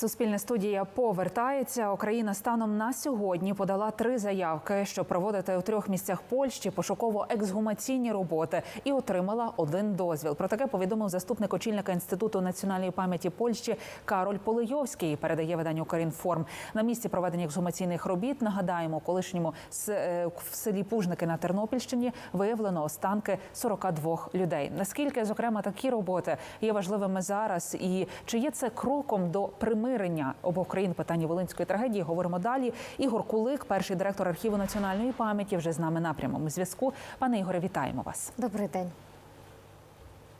Суспільна студія повертається. Україна станом на сьогодні подала три заявки, щоб проводити у трьох місцях Польщі пошуково-ексгумаційні роботи і отримала один дозвіл. Про таке повідомив заступник очільника інституту національної пам'яті Польщі Кароль Полийовський. Передає виданню Корінформ. На місці проведення ексгумаційних робіт нагадаємо, колишньому е, в селі Пужники на Тернопільщині виявлено останки 42 людей. Наскільки зокрема такі роботи є важливими зараз, і чи є це кроком до примирення обох країн питання волинської трагедії? Говоримо далі. Ігор Кулик, перший директор архіву національної пам'яті, вже з нами на прямому зв'язку. Пане Ігоре, вітаємо вас. Добрий день.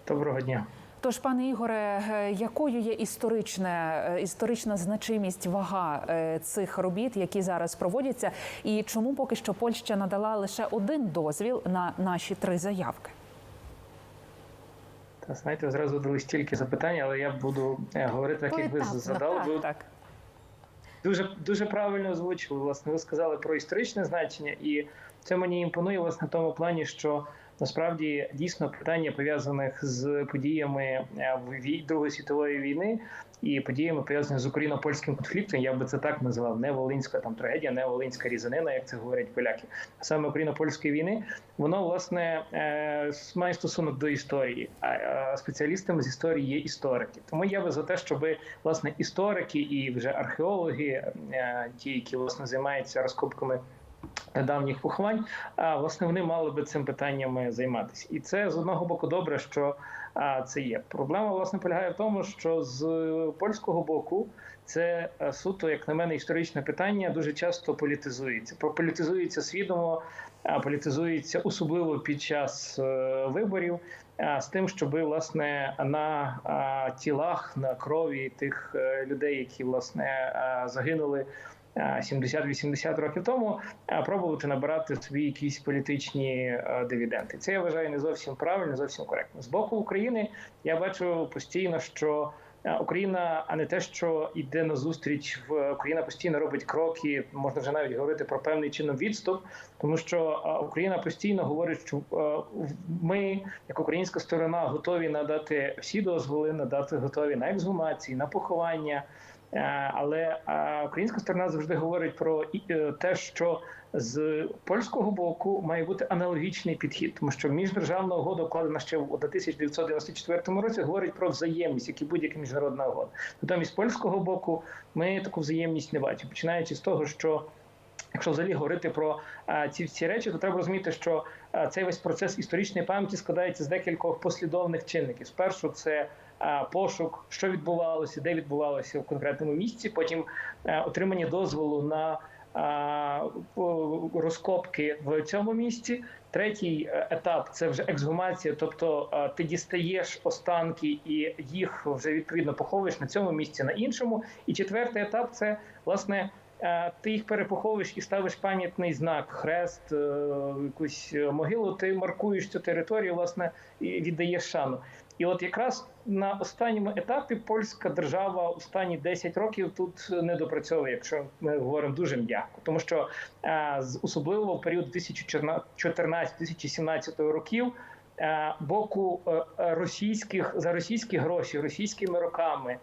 Доброго дня. Тож, пане Ігоре, е, якою є історична, е, історична значимість вага е, цих робіт, які зараз проводяться, і чому поки що Польща надала лише один дозвіл на наші три заявки? Знаєте, зразу дали стільки запитань, але я буду е, говорити так, як ви задали. так, так. дуже дуже правильно озвучили. Власне, ви сказали про історичне значення, і це мені імпонує власне в тому плані, що насправді дійсно питання пов'язаних з подіями е, в Другої світової війни і подіями пов'язані з україно-польським конфліктом. Я би це так називав. Не волинська там трагедія, не волинська різанина, як це говорять поляки. А саме україно-польської війни, воно власне е, має стосунок до історії. А спеціалістами з історії є історики. Тому я би за те, щоб власне історики і вже археологи, е, ті, які власне займаються розкопками. Давніх поховань, а власне вони мали би цим питаннями займатися, і це з одного боку добре, що це є. Проблема власне полягає в тому, що з польського боку це е, суто, як на мене, історичне питання дуже часто політизується. Політизується свідомо, а політизується особливо під час е, виборів, а, з тим, щоб власне на тілах, на крові тих е, людей, які власне загинули. А, 70-80 років тому пробувати набирати собі якісь політичні дивіденди. Це я вважаю не зовсім правильно, не зовсім коректно. З боку України я бачу постійно, що Україна, а не те, що йде на зустріч в Україна постійно робить кроки. Можна вже навіть говорити про певний чином відступ, тому що Україна постійно говорить, що ми, як українська сторона, готові надати всі дозволи, надати готові на ексгумації, на поховання. Е, Але е, українська сторона завжди говорить про е, те, що з польського боку має бути аналогічний підхід, тому що міждержавна угода укладена ще в 1994 році, говорить про взаємність, як і будь-яка міжнародна угода. Натомість польського боку ми таку взаємність не бачимо, починаючи з того, що Якщо взагалі говорити про ці всі речі, то треба розуміти, що цей весь процес історичної пам'яті складається з декількох послідовних чинників. Спершу це пошук, що відбувалося, де відбувалося в конкретному місці. Потім отримання дозволу на розкопки в цьому місці. Третій е, етап це вже ексгумація, тобто ти дістаєш останки і їх вже відповідно поховуєш на цьому місці, на іншому. І четвертий етап це власне. Е, Ти їх перепоховуєш і ставиш пам'ятний знак, хрест, е, якусь е, могилу. Ти маркуєш цю територію, власне, і віддаєш шану. І от якраз на останньому етапі польська держава останні 10 років тут не допрацьовує, якщо ми говоримо дуже м'яко, тому що е, особливо в період 2014-2017 років. е, Боку е, російських за російські гроші, російськими роками,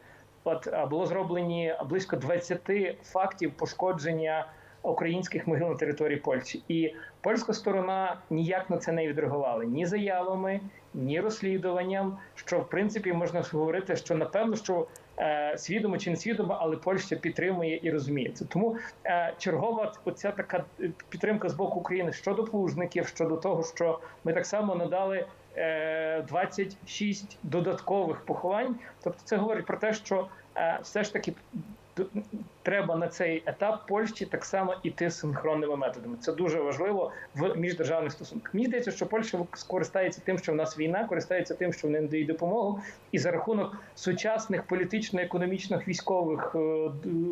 От було зроблені близько 20 фактів пошкодження українських могил на території Польщі, і польська сторона ніяк на це не відреагувала ні заявами, ні розслідуванням. Що в принципі можна говорити, що напевно, що е, свідомо чи не свідомо, але Польща підтримує і розуміє це. Тому е, чергова оця така е, підтримка з боку України щодо плужників, щодо того, що ми так само надали. е, 26 додаткових поховань, тобто це говорить про те, що все ж таки треба на цей етап Польщі так само іти синхронними методами. Це дуже важливо в міждержавних стосунках. Мені здається, що Польща скористається тим, що в нас війна, користається тим, що вони надають допомогу, і за рахунок сучасних політично-економічних військових е,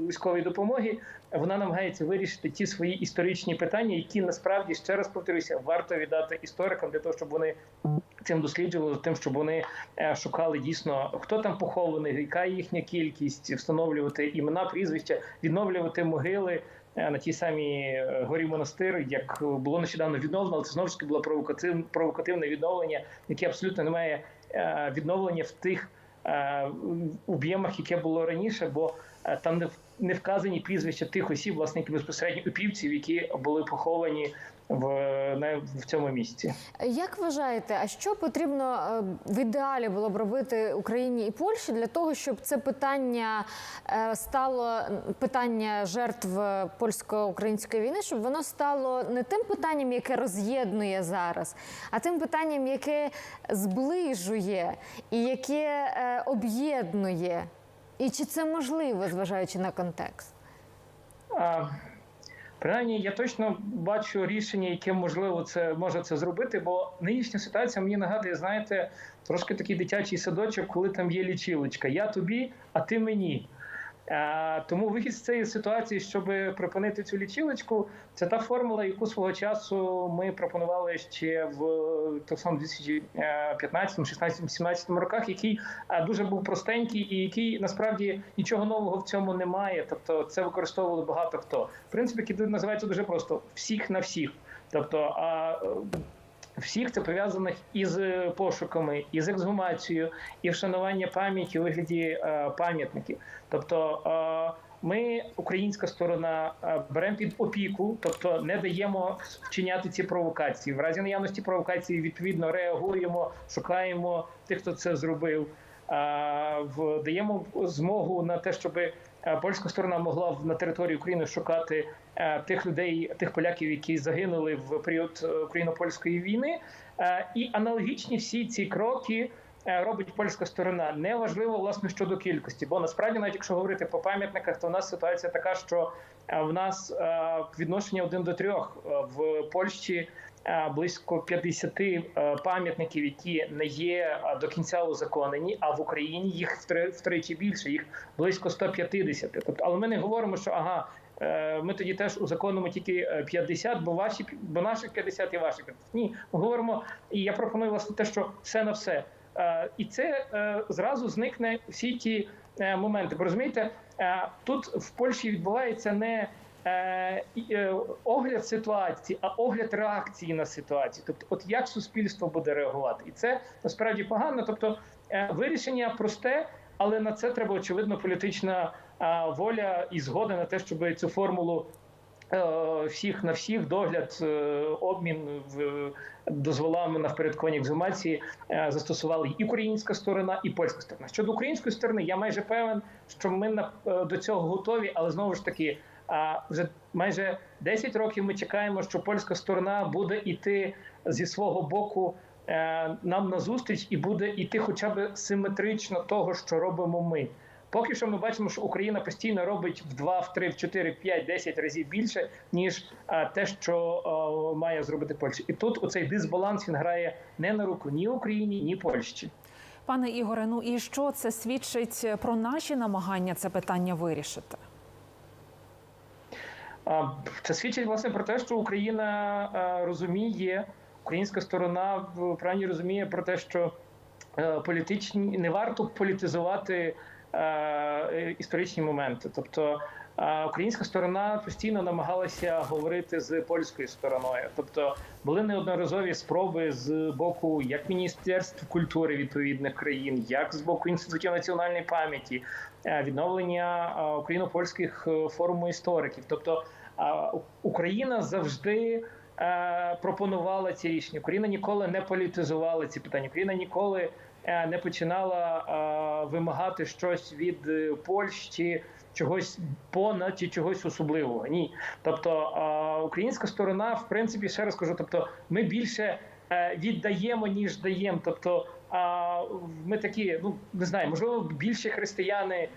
військової допомоги вона намагається вирішити ті свої історичні питання, які насправді ще раз повторюся, варто віддати історикам для того, щоб вони цим досліджували тим, щоб вони е, шукали дійсно, хто там похований, яка їхня кількість, встановлювати імена, прізвища, відновлювати могили. е, На тій самій е, горі монастир, як було нещодавно відновлено, але це знову ж таки було провокативне, провокативне відновлення, яке абсолютно не має відновлення в тих об'ємах, яке було раніше, бо там не не вказані прізвища тих осіб, власне, які безпосередньо упівців, які були поховані в, в цьому місці. Як вважаєте, а що потрібно е, в ідеалі було б робити Україні і Польщі для того, щоб це питання е, стало питання жертв польсько-української війни, щоб воно стало не тим питанням, яке роз'єднує зараз, а тим питанням, яке зближує і яке е, об'єднує? І чи це можливо, зважаючи на контекст? А, принаймні, я точно бачу рішення, яке можливо це може це зробити, бо нинішня ситуація мені нагадує, знаєте, трошки такий дитячий садочок, коли там є лічилочка. Я тобі, а ти мені. Тому вихід з цієї ситуації, щоб припинити цю лічилочку, це та формула, яку свого часу ми пропонували ще в так само 2015, 16, 17 роках, який дуже був простенький і який насправді нічого нового в цьому немає. Тобто це використовували багато хто. В принципі, який називається дуже просто всіх на всіх. Тобто, а всіх це пов'язаних із пошуками, із ексгумацією, і вшанування пам'яті у вигляді е, пам'ятників. Тобто е, ми, українська сторона, е, беремо під опіку, тобто не даємо вчиняти ці провокації. В разі наявності провокації відповідно реагуємо, шукаємо тих, хто це зробив. е, Даємо змогу на те, щоб польська сторона могла на території України шукати е, тих людей, тих поляків, які загинули в період е, україно-польської війни. Е, І аналогічні всі ці кроки е, робить польська сторона. Неважливо власне щодо кількості, бо насправді, навіть якщо говорити по пам'ятниках, то в нас ситуація така, що е, в нас е, відношення один до трьох Е, в Польщі. Е, Близько 50 е, пам'ятників, які не є е, до кінця узаконені, а в Україні їх втри- втричі більше, їх близько 150. Тобто, але ми не говоримо, що ага, ми тоді теж узаконимо тільки е, 50, бо ваші бо наших 50 і ваших 50. Ні, ми говоримо, і я пропоную власне те, що все на все. І це зразу зникне всі ті моменти. Бо розумієте, тут в Польщі відбувається не огляд ситуації, а огляд реакції на ситуацію. Тобто, от як суспільство буде реагувати, і це насправді погано. Тобто, е, вирішення просте, але на це треба очевидно політична воля і згода на те, щоб цю формулу. е, Всіх на всіх догляд, е, обмін дозволами на впорядковані екзумації е, застосували і українська сторона, і польська сторона. Щодо української сторони, я майже певен, що ми е, до цього готові, але знову ж таки, а вже майже 10 років ми чекаємо, що польська сторона буде йти зі свого боку е, нам на зустріч і буде йти хоча б симетрично того, що робимо ми. Поки що ми бачимо, що Україна постійно робить в 2, в 3, в 4, в 5, 10 разів більше, ніж а, те, що має зробити Польща. І тут оцей дисбаланс він грає не на руку ні Україні, ні Польщі. Пане Ігоре, ну і що це свідчить про наші намагання це питання вирішити? Це свідчить власне про те, що Україна розуміє, українська сторона в правильні розуміє про те, що е, політичні не варто політизувати е, історичні моменти. Тобто е, українська сторона постійно намагалася говорити з польською стороною. Тобто були неодноразові спроби з боку як Міністерств культури відповідних країн, як з боку інститутів національної пам'яті, е, відновлення е, україно-польських е, форуму істориків. Тобто е, Україна завжди. е, Пропонувала ці рішення. Україна ніколи не політизувала ці питання. Україна ніколи е, не починала е, вимагати щось від Польщі, чогось понад чи чогось особливого. Ні. Тобто українська сторона, в принципі, ще раз кажу, тобто ми більше віддаємо, ніж даємо. Тобто ми такі, ну не знаю, можливо, більше християни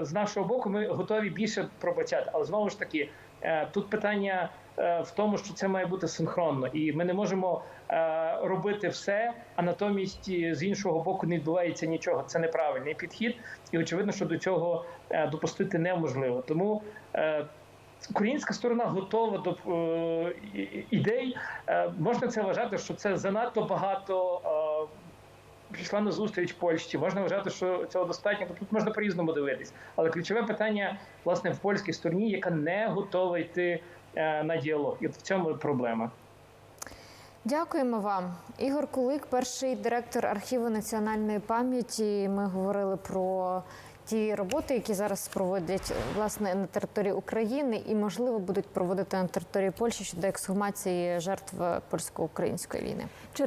з нашого боку, ми готові більше пробачати. Але знову ж таки, е, тут питання е, в тому, що це має бути синхронно, і ми не можемо е, робити все, а натомість е, з іншого боку не відбувається нічого. Це неправильний підхід, і очевидно, що до цього е, допустити неможливо. Тому е, Українська сторона готова до е, ідей. Е, можна це вважати, що це занадто багато е, пішла на зустріч Польщі. Можна вважати, що цього достатньо. Тобто Тут можна по-різному дивитись. Але ключове питання власне в польській стороні, яка не готова йти е, на діалог. І в цьому проблема. Дякуємо вам, Ігор Кулик, перший директор архіву національної пам'яті. Ми говорили про ті роботи, які зараз проводять власне на території України, і можливо будуть проводити на території Польщі щодо ексгумації жертв польсько-української війни.